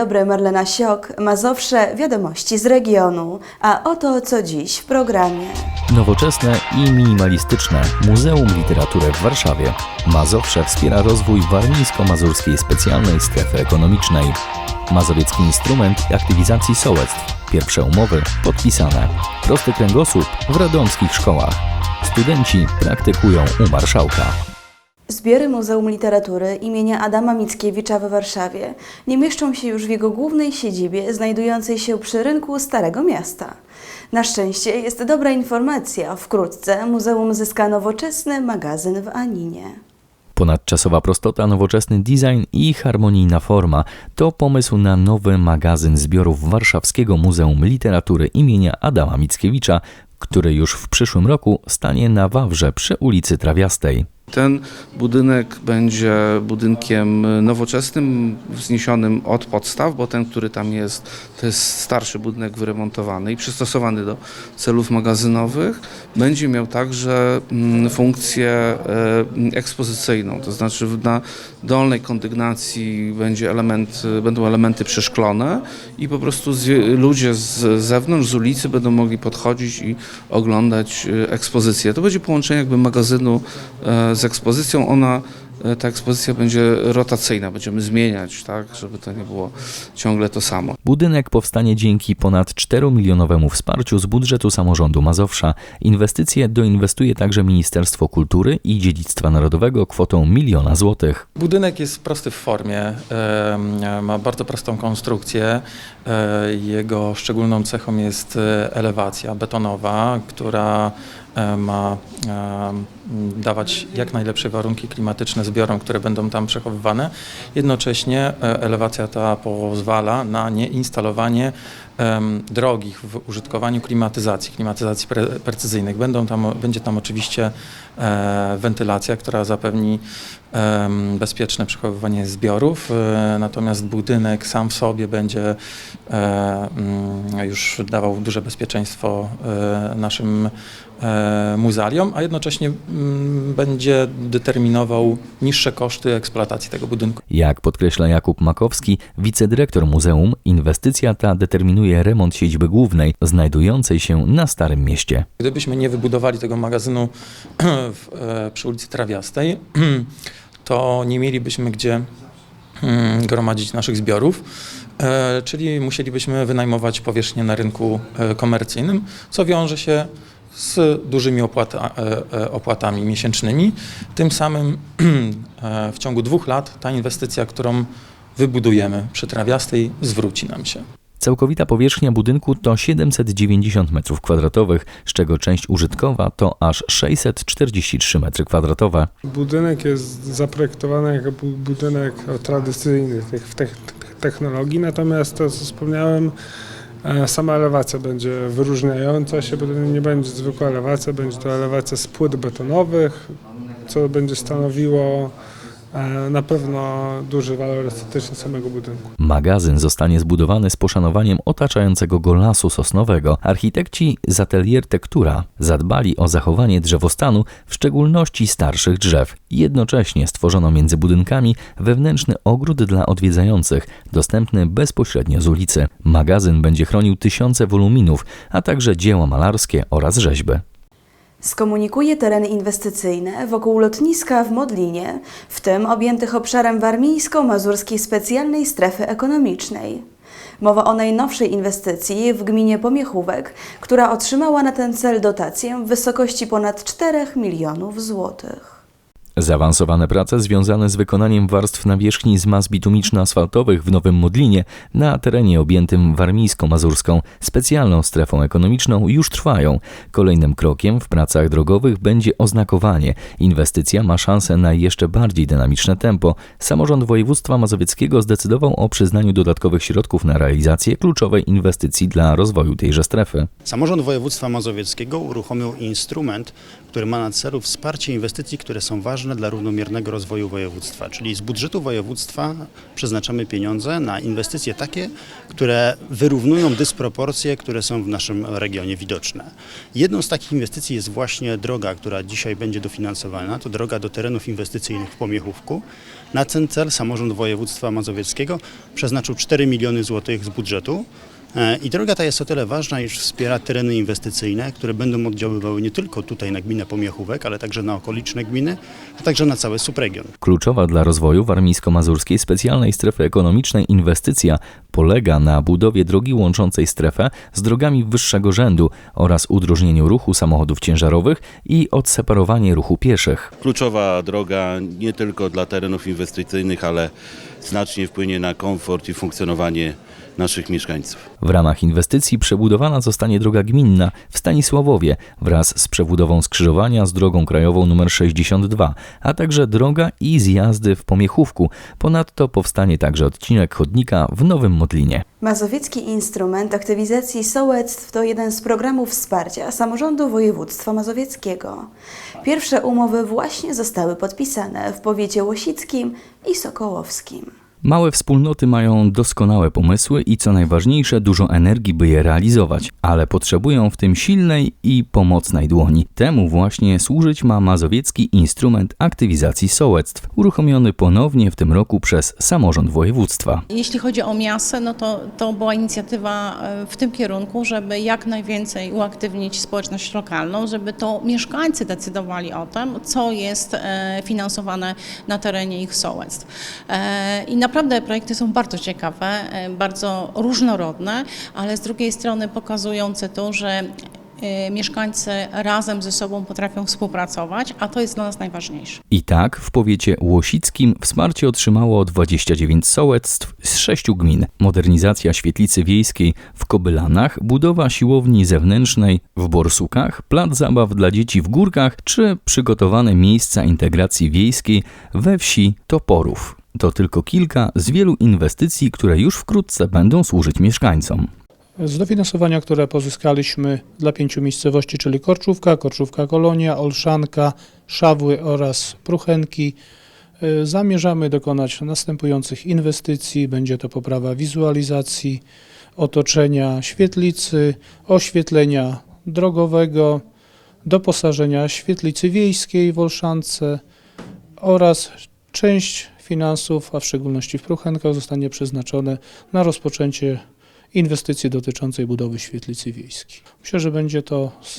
Dobry, Marlena Siok, Mazowsze, wiadomości z regionu. A oto co dziś w programie. Nowoczesne i minimalistyczne Muzeum Literatury w Warszawie. Mazowsze wspiera rozwój warmińsko-mazurskiej specjalnej strefy ekonomicznej. Mazowiecki instrument aktywizacji sołectw. Pierwsze umowy podpisane. Prosty kręgosłup w radomskich szkołach. Studenci praktykują u marszałka. Zbiory Muzeum Literatury imienia Adama Mickiewicza w Warszawie nie mieszczą się już w jego głównej siedzibie, znajdującej się przy rynku Starego Miasta. Na szczęście jest dobra informacja. Wkrótce muzeum zyska nowoczesny magazyn w Aninie. Ponadczasowa prostota, nowoczesny design i harmonijna forma to pomysł na nowy magazyn zbiorów Warszawskiego Muzeum Literatury imienia Adama Mickiewicza, który już w przyszłym roku stanie na Wawrze przy ulicy Trawiastej. Ten budynek będzie budynkiem nowoczesnym, wzniesionym od podstaw, bo ten, który tam jest, to jest starszy budynek wyremontowany i przystosowany do celów magazynowych. Będzie miał także mm, funkcję e, ekspozycyjną, to znaczy na dolnej kondygnacji będzie element, będą elementy przeszklone i po prostu ludzie z zewnątrz, z ulicy będą mogli podchodzić i oglądać e, ekspozycję. To będzie połączenie jakby magazynu e, z ekspozycją. Ona, e, ta ekspozycja będzie rotacyjna, będziemy zmieniać, tak, żeby to nie było ciągle to samo. Budynek powstanie dzięki ponad 4-milionowemu wsparciu z budżetu samorządu Mazowsza. Inwestycje doinwestuje także Ministerstwo Kultury i Dziedzictwa Narodowego kwotą miliona złotych. Budynek jest prosty w formie, ma bardzo prostą konstrukcję. E, Jego szczególną cechą jest e, elewacja betonowa, która ma em, dawać jak najlepsze warunki klimatyczne zbiorom, które będą tam przechowywane. Jednocześnie e, elewacja ta pozwala na nieinstalowanie drogich w użytkowaniu klimatyzacji, klimatyzacji pre, precyzyjnych. Będą tam, będzie tam oczywiście e, wentylacja, która zapewni bezpieczne przechowywanie zbiorów, e, natomiast budynek sam w sobie będzie e, mm, już dawał duże bezpieczeństwo e, naszym e, muzealiom, a jednocześnie mm, będzie determinował niższe koszty eksploatacji tego budynku. Jak podkreśla Jakub Makowski, wicedyrektor muzeum, inwestycja ta determinuje remont siedziby głównej, znajdującej się na Starym Mieście. Gdybyśmy nie wybudowali tego magazynu w, e, przy ulicy Trawiastej, to nie mielibyśmy gdzie mm, gromadzić naszych zbiorów, e, czyli musielibyśmy wynajmować powierzchnię na rynku e, komercyjnym, co wiąże się z dużymi opłata, opłatami miesięcznymi. Tym samym w ciągu dwóch lat ta inwestycja, którą wybudujemy przy Trawiastej, zwróci nam się. Całkowita powierzchnia budynku to 790 m2, z czego część użytkowa to aż 643 m2. Budynek jest zaprojektowany jako bu- budynek tradycyjny w technologii, natomiast to, co wspomniałem, e, sama elewacja będzie wyróżniająca się, bo nie będzie zwykła elewacja, będzie to elewacja z płyt betonowych, co będzie stanowiło na pewno duży walor estetyczny samego budynku. Magazyn zostanie zbudowany z poszanowaniem otaczającego go lasu sosnowego. Architekci z atelier Tektura zadbali o zachowanie drzewostanu, w szczególności starszych drzew. Jednocześnie stworzono między budynkami wewnętrzny ogród dla odwiedzających, dostępny bezpośrednio z ulicy. Magazyn będzie chronił tysiące woluminów, a także dzieła malarskie oraz rzeźby. Skomunikuje tereny inwestycyjne wokół lotniska w Modlinie, w tym objętych obszarem warmińsko-mazurskiej specjalnej strefy ekonomicznej. Mowa o najnowszej inwestycji w gminie Pomiechówek, która otrzymała na ten cel dotację w wysokości ponad 4 milionów złotych. Zaawansowane prace związane z wykonaniem warstw nawierzchni z mas bitumiczno-asfaltowych w Nowym Modlinie na terenie objętym warmińsko-mazurską specjalną strefą ekonomiczną już trwają. Kolejnym krokiem w pracach drogowych będzie oznakowanie. Inwestycja ma szansę na jeszcze bardziej dynamiczne tempo. Samorząd województwa mazowieckiego zdecydował o przyznaniu dodatkowych środków na realizację kluczowej inwestycji dla rozwoju tejże strefy. Samorząd Województwa Mazowieckiego uruchomił instrument, który ma na celu wsparcie inwestycji, które są ważne ważne dla równomiernego rozwoju województwa. Czyli z budżetu województwa przeznaczamy pieniądze na inwestycje takie, które wyrównują dysproporcje, które są w naszym regionie widoczne. Jedną z takich inwestycji jest właśnie droga, która dzisiaj będzie dofinansowana. To droga do terenów inwestycyjnych w Pomiechówku. Na ten cel samorząd województwa mazowieckiego przeznaczył 4 miliony złotych z budżetu. E, I droga ta jest o tyle ważna, iż wspiera tereny inwestycyjne, które będą oddziaływały nie tylko tutaj na gminę Pomiechówek, ale także na okoliczne gminy, a także na cały subregion. Kluczowa dla rozwoju warmińsko-mazurskiej specjalnej strefy ekonomicznej inwestycja polega na budowie drogi łączącej strefę z drogami wyższego rzędu oraz udrożnieniu ruchu samochodów ciężarowych i odseparowanie ruchu pieszych. kluczowa droga nie tylko dla terenów inwestycyjnych, ale znacznie wpłynie na komfort i funkcjonowanie naszych mieszkańców. W ramach inwestycji przebudowana zostanie droga gminna w Stanisławowie wraz z przebudową skrzyżowania z drogą krajową nr 62, a także droga i zjazdy w Pomiechówku. Ponadto powstanie także odcinek chodnika w Nowym Modlinie. Mazowiecki Instrument Aktywizacji Sołectw to jeden z programów wsparcia samorządu województwa mazowieckiego. Pierwsze umowy właśnie zostały podpisane w powiecie łosickim i sokołowskim. Małe wspólnoty mają doskonałe pomysły i co najważniejsze, dużo energii, by je realizować, ale potrzebują w tym silnej i pomocnej dłoni. Temu właśnie służyć ma mazowiecki instrument aktywizacji sołectw, uruchomiony ponownie w tym roku przez samorząd województwa. Jeśli chodzi o miasę, no to, to była inicjatywa e, w tym kierunku, żeby jak najwięcej uaktywnić społeczność lokalną, żeby to mieszkańcy decydowali o tym, co jest e, finansowane na terenie ich sołectw. E, I naprawdę projekty są bardzo ciekawe, e, bardzo różnorodne, ale z drugiej strony pokazujące to, że e, mieszkańcy razem ze sobą potrafią współpracować, a to jest dla nas najważniejsze. I tak w powiecie łosickim wsparcie otrzymało 29 sołectw z 6 gmin. Modernizacja świetlicy wiejskiej w Kobylanach, budowa siłowni zewnętrznej w Borsukach, plac zabaw dla dzieci w górkach czy przygotowane miejsca integracji wiejskiej we wsi Toporów. To tylko kilka z wielu inwestycji, które już wkrótce będą służyć mieszkańcom. Z dofinansowania, które pozyskaliśmy dla pięciu miejscowości, czyli Korczówka, Korczówka Kolonia, Olszanka, Szawły oraz Pruchenki, y, zamierzamy dokonać następujących inwestycji. Będzie to poprawa wizualizacji, otoczenia świetlicy, oświetlenia drogowego, doposażenia świetlicy wiejskiej w Olszance oraz część finansów, a w szczególności w Pruchenkach, zostanie przeznaczone na rozpoczęcie inwestycji dotyczącej budowy świetlicy wiejskiej. Myślę, że będzie to z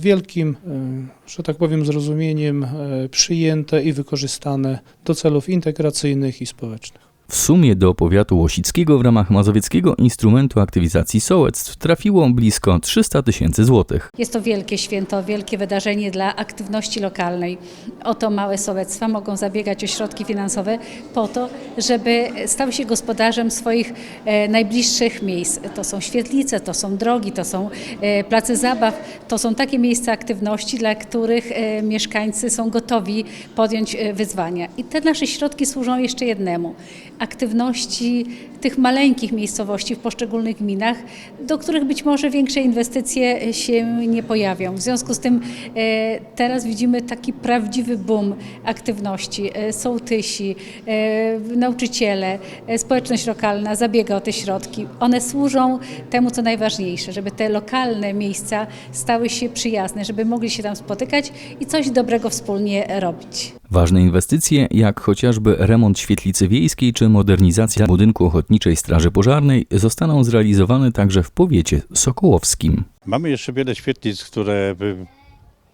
wielkim, e, że tak powiem, zrozumieniem e, przyjęte i wykorzystane do celów integracyjnych i społecznych. W sumie do powiatu łosickiego w ramach mazowieckiego instrumentu aktywizacji sołectw trafiło blisko 300 tysięcy złotych. Jest to wielkie święto, wielkie wydarzenie dla aktywności lokalnej. Oto małe sołectwa mogą zabiegać o środki finansowe po to, żeby stały się gospodarzem swoich e, najbliższych miejsc. To są świetlice, to są drogi, to są e, place zabaw, to są takie miejsca aktywności, dla których e, mieszkańcy są gotowi podjąć wyzwania. I te nasze środki służą jeszcze jednemu aktywności tych maleńkich miejscowości w poszczególnych gminach, do których być może większe inwestycje się nie pojawią. W związku z tym e, teraz widzimy taki prawdziwy boom aktywności. E, Sołtysi, e, nauczyciele, społeczność lokalna zabiega o te środki. One służą temu, co najważniejsze, żeby te lokalne miejsca stały się przyjazne, żeby mogli się tam spotykać i coś dobrego wspólnie robić. Ważne inwestycje, jak chociażby remont świetlicy wiejskiej czy modernizacja budynku Ochotniczej Straży Pożarnej, zostaną zrealizowane także w powiecie sokołowskim. Mamy jeszcze wiele świetlic, które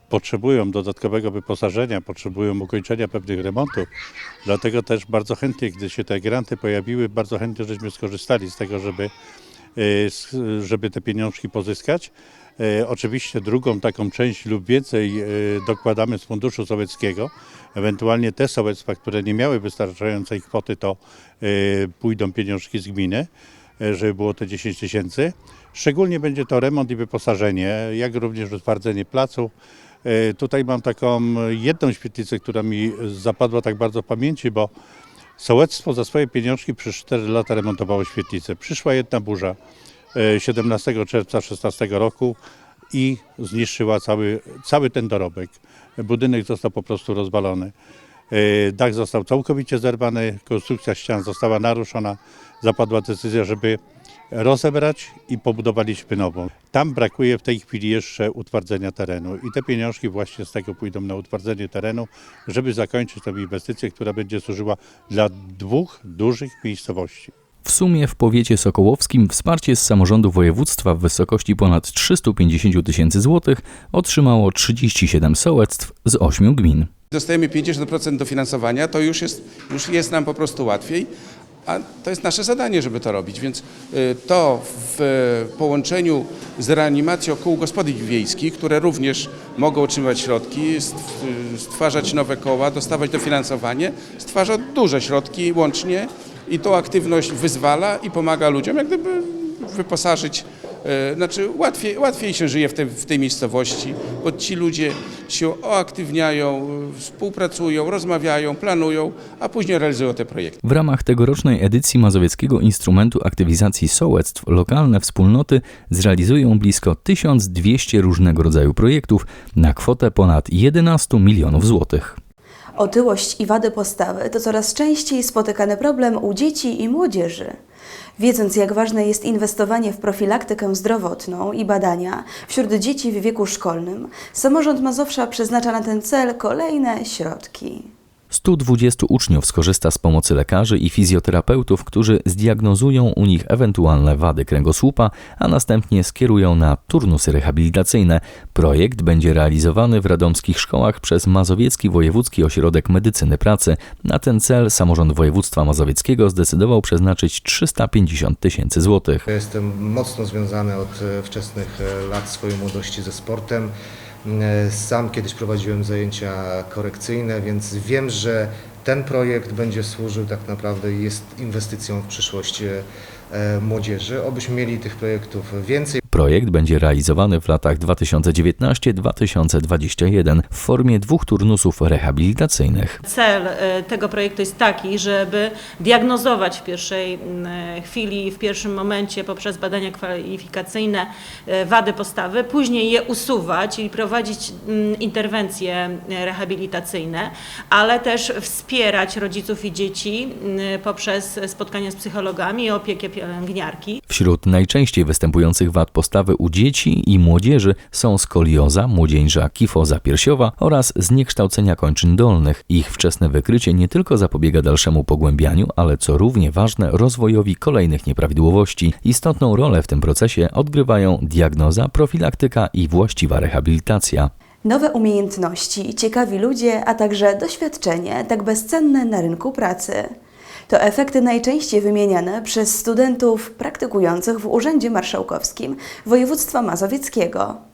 potrzebują dodatkowego wyposażenia, potrzebują ukończenia pewnych remontów. Dlatego też bardzo chętnie, gdy się te granty pojawiły, bardzo chętnie żeśmy skorzystali z tego, żeby, s- żeby te pieniążki pozyskać. E, Oczywiście drugą taką część lub więcej e, dokładamy z Funduszu Sowieckiego. Ewentualnie te sołectwa, które nie miały wystarczającej kwoty, to e, pójdą pieniążki z gminy, żeby było te 10 tysięcy. Szczególnie będzie to remont i wyposażenie, jak również utwardzenie placu. Tutaj mam taką jedną świetlicę, która mi zapadła tak bardzo w pamięci, bo sołectwo za swoje pieniążki przez 4 lata remontowało świetlicę. Przyszła jedna burza 17 czerwca 16 roku i zniszczyła cały, cały ten dorobek. Budynek został po prostu rozwalony. E, Dach został całkowicie zerwany, konstrukcja ścian została naruszona. Zapadła decyzja, żeby rozebrać i pobudowaliśmy nową. Tam brakuje w tej chwili jeszcze utwardzenia terenu i te pieniążki właśnie z tego pójdą na utwardzenie terenu, żeby zakończyć tę inwestycję, która będzie służyła dla dwóch dużych miejscowości. W sumie w powiecie sokołowskim wsparcie z samorządu województwa w wysokości ponad 350 tysięcy złotych otrzymało 37 sołectw z 8 gmin. Dostajemy 50% dofinansowania, to już jest, już jest nam po prostu łatwiej, a to jest nasze zadanie, żeby to robić, więc y, to w połączeniu z reanimacją kół gospodyń wiejskich, które również mogą otrzymywać środki, stw- stwarzać nowe koła, dostawać dofinansowanie, stwarza duże środki łącznie i tą aktywność wyzwala i pomaga ludziom jak gdyby wyposażyć, e, znaczy łatwiej, łatwiej się żyje w tej, w tej miejscowości, bo ci ludzie się oaktywniają, e, współpracują, rozmawiają, planują, a później realizują te projekty. W ramach tegorocznej edycji Mazowieckiego Instrumentu Aktywizacji Sołectw lokalne wspólnoty zrealizują blisko 1200 różnego rodzaju projektów na kwotę ponad 11 milionów złotych. Otyłość i wady postawy to coraz częściej spotykany problem u dzieci i młodzieży. Wiedząc, jak ważne jest inwestowanie w profilaktykę zdrowotną i badania wśród dzieci w wieku szkolnym, samorząd Mazowsza przeznacza na ten cel kolejne środki. 120 uczniów skorzysta z pomocy lekarzy i fizjoterapeutów, którzy zdiagnozują u nich ewentualne wady kręgosłupa, a następnie skierują na turnusy rehabilitacyjne. Projekt będzie realizowany w radomskich szkołach przez Mazowiecki Wojewódzki Ośrodek Medycyny Pracy. Na ten cel samorząd województwa mazowieckiego zdecydował przeznaczyć 350 tysięcy złotych. Jestem mocno związany od e, wczesnych e, lat swojej młodości ze sportem. E, Sam kiedyś prowadziłem zajęcia korekcyjne, więc wiem, że ten projekt będzie służył tak naprawdę i jest inwestycją w przyszłość e, młodzieży. Obyśmy mieli tych projektów więcej. Projekt będzie realizowany w latach 2019-2021 w formie dwóch turnusów rehabilitacyjnych. Cel e, tego projektu jest taki, żeby diagnozować w pierwszej e, chwili, w pierwszym momencie poprzez badania kwalifikacyjne e, wady postawy, później je usuwać i prowadzić interwencje e, rehabilitacyjne, ale też wspierać rodziców i dzieci poprzez spotkania z psychologami i opiekę pielęgniarki. Wśród najczęściej występujących wad postawy u dzieci i młodzieży są skolioza, młodzieńcza kifoza piersiowa oraz zniekształcenia kończyn dolnych. Ich wczesne wykrycie nie tylko zapobiega dalszemu pogłębianiu, ale co równie ważne, rozwojowi kolejnych nieprawidłowości. Istotną rolę w tym procesie odgrywają diagnoza, profilaktyka i właściwa rehabilitacja. Nowe umiejętności, ciekawi ludzie, a także doświadczenie tak bezcenne na rynku pracy. To efekty najczęściej wymieniane przez studentów praktykujących w Urzędzie Marszałkowskim Województwa Mazowieckiego.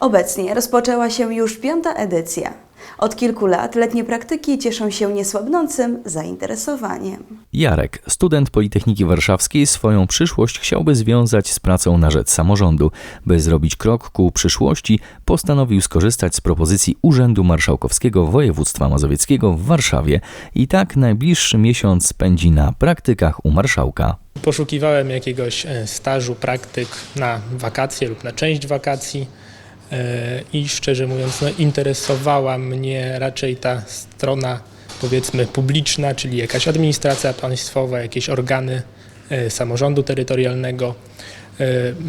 Obecnie rozpoczęła się już piąta edycja. Od kilku lat letnie praktyki cieszą się niesłabnącym zainteresowaniem. Jarek, student Politechniki Warszawskiej, swoją przyszłość chciałby związać z pracą na rzecz samorządu. By zrobić krok ku przyszłości, postanowił skorzystać z propozycji Urzędu Marszałkowskiego Województwa Mazowieckiego w Warszawie i tak najbliższy miesiąc spędzi na praktykach u marszałka. Poszukiwałem jakiegoś e, stażu, praktyk na wakacje lub na część wakacji i szczerze mówiąc no, interesowała mnie raczej ta strona powiedzmy publiczna, czyli jakaś administracja państwowa, jakieś organy e, samorządu terytorialnego.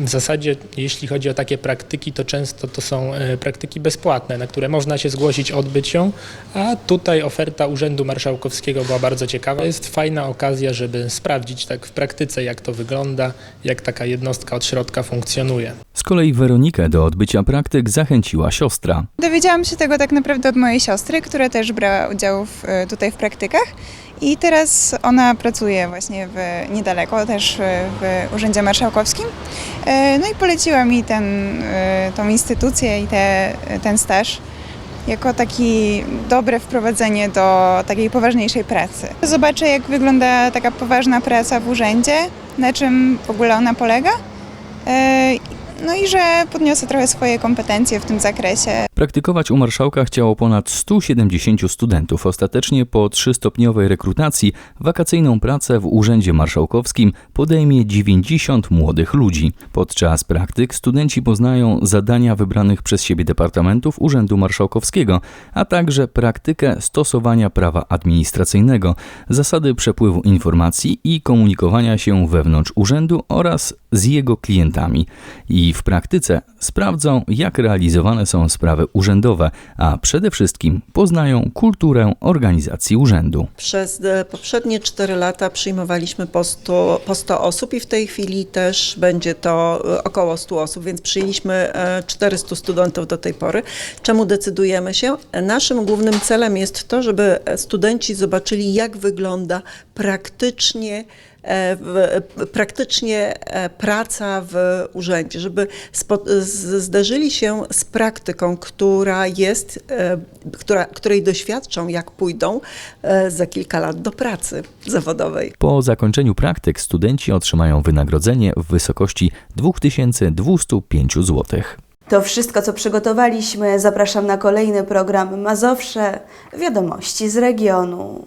W zasadzie, jeśli chodzi o takie praktyki, to często to są e, praktyki bezpłatne, na które można się zgłosić, odbyć ją, a tutaj oferta Urzędu Marszałkowskiego była bardzo ciekawa. Jest fajna okazja, żeby sprawdzić tak w praktyce, jak to wygląda, jak taka jednostka od środka funkcjonuje. Z kolei Weronikę do odbycia praktyk zachęciła siostra. Dowiedziałam się tego tak naprawdę od mojej siostry, która też brała udział w, e, tutaj w praktykach i teraz ona pracuje właśnie w, niedaleko, też w Urzędzie Marszałkowskim. E, No i poleciła mi ten, e, tą instytucję i te, ten staż jako taki dobre wprowadzenie do takiej poważniejszej pracy. Zobaczę, jak wygląda taka poważna praca w urzędzie, na czym w ogóle ona polega. E, No i że podniosę trochę swoje kompetencje w tym zakresie. Praktykować u marszałka chciało ponad 170 studentów. Ostatecznie po trzystopniowej rekrutacji wakacyjną pracę w Urzędzie Marszałkowskim podejmie 90 młodych ludzi. Podczas praktyk studenci poznają zadania wybranych przez siebie departamentów Urzędu Marszałkowskiego, a także praktykę stosowania prawa administracyjnego, zasady przepływu informacji i komunikowania się wewnątrz urzędu oraz z jego klientami. I w praktyce sprawdzą, jak realizowane są sprawy urzędowe, a przede wszystkim poznają kulturę organizacji urzędu. Przez e, poprzednie 4 lata przyjmowaliśmy po 100, po 100 osób i w tej chwili też będzie to e, około 100 osób, więc przyjęliśmy e, 400 studentów do tej pory. Czemu decydujemy się? E, Naszym głównym celem jest to, żeby e, studenci zobaczyli, jak wygląda praktycznie e, praktycznie e, praca w urzędzie, żeby zderzyli się z praktyką, która jest, e, która, której doświadczą, jak pójdą e, za kilka lat do pracy zawodowej. Po zakończeniu praktyk studenci otrzymają wynagrodzenie w wysokości 2205 zł. To wszystko, co przygotowaliśmy. Zapraszam na kolejny program Mazowsze Wiadomości z regionu.